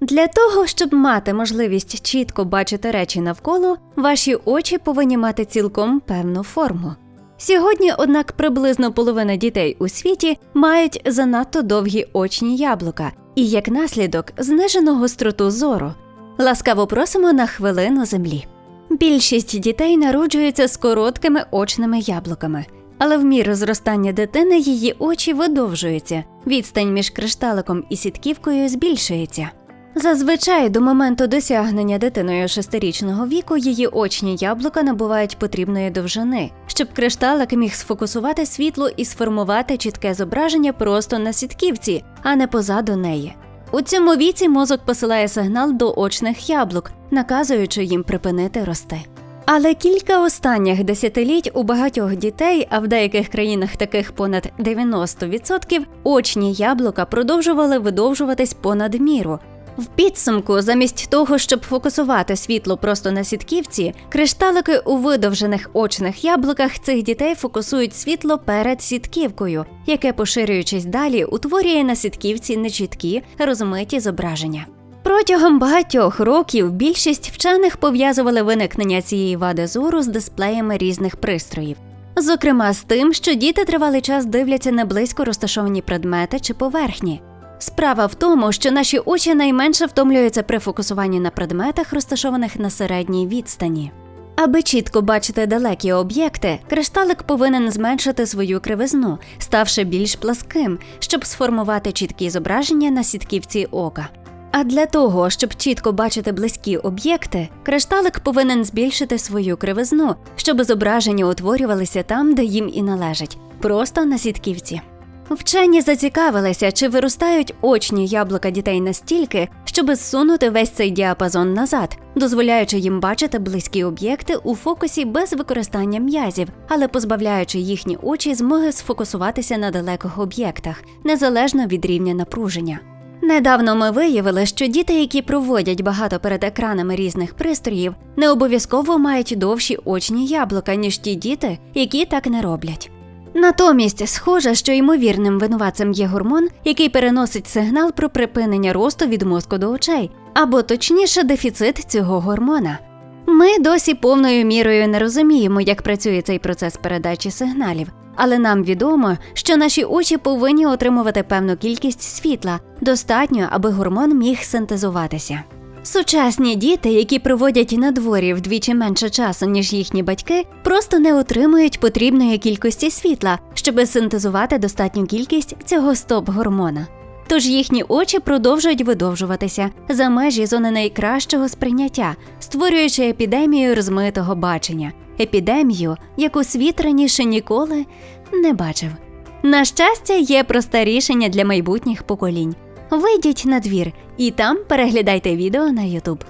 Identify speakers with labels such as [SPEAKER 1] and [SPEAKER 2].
[SPEAKER 1] Для того, щоб мати можливість чітко бачити речі навколо, ваші очі повинні мати цілком певну форму. Сьогодні, однак, приблизно половина дітей у світі мають занадто довгі очні яблука і, як наслідок, знижену гостроту зору. Ласкаво просимо на хвилину землі. Більшість дітей народжуються з короткими очними яблуками, але в міру зростання дитини її очі видовжуються, відстань між кришталиком і сітківкою збільшується. Зазвичай до моменту досягнення дитиною шестирічного віку її очні яблука набувають потрібної довжини, щоб кришталик міг сфокусувати світло і сформувати чітке зображення просто на сітківці, а не позаду неї. У цьому віці мозок посилає сигнал до очних яблук, наказуючи їм припинити рости. Але кілька останніх десятиліть у багатьох дітей, а в деяких країнах таких понад 90%, очні яблука продовжували видовжуватись понад міру. В підсумку, замість того, щоб фокусувати світло просто на сітківці, кришталики у видовжених очних яблуках цих дітей фокусують світло перед сітківкою, яке, поширюючись далі, утворює на сітківці нечіткі, розмиті зображення. Протягом багатьох років більшість вчених пов'язували виникнення цієї вади зору з дисплеями різних пристроїв. Зокрема, з тим, що діти тривалий час дивляться на близько розташовані предмети чи поверхні. Справа в тому, що наші очі найменше втомлюються при фокусуванні на предметах, розташованих на середній відстані. Аби чітко бачити далекі об'єкти, кришталик повинен зменшити свою кривизну, ставши більш пласким, щоб сформувати чіткі зображення на сітківці ока. А для того, щоб чітко бачити близькі об'єкти, кришталик повинен збільшити свою кривизну, щоб зображення утворювалися там, де їм і належить, просто на сітківці. Вчені зацікавилися, чи виростають очні яблука дітей настільки, щоб зсунути весь цей діапазон назад, дозволяючи їм бачити близькі об'єкти у фокусі без використання м'язів, але позбавляючи їхні очі змоги сфокусуватися на далеких об'єктах, незалежно від рівня напруження. Недавно ми виявили, що діти, які проводять багато перед екранами різних пристроїв, не обов'язково мають довші очні яблука, ніж ті діти, які так не роблять. Натомість, схоже, що ймовірним винуватцем є гормон, який переносить сигнал про припинення росту від мозку до очей, або точніше, дефіцит цього гормона. Ми досі повною мірою не розуміємо, як працює цей процес передачі сигналів, але нам відомо, що наші очі повинні отримувати певну кількість світла, достатньо, аби гормон міг синтезуватися. Сучасні діти, які проводять на дворі вдвічі менше часу, ніж їхні батьки, просто не отримують потрібної кількості світла, щоб синтезувати достатню кількість цього стоп-гормона. Тож їхні очі продовжують видовжуватися за межі зони найкращого сприйняття, створюючи епідемію розмитого бачення, епідемію, яку світ раніше ніколи не бачив. На щастя, є просте рішення для майбутніх поколінь. Вийдіть на двір і там переглядайте відео на YouTube.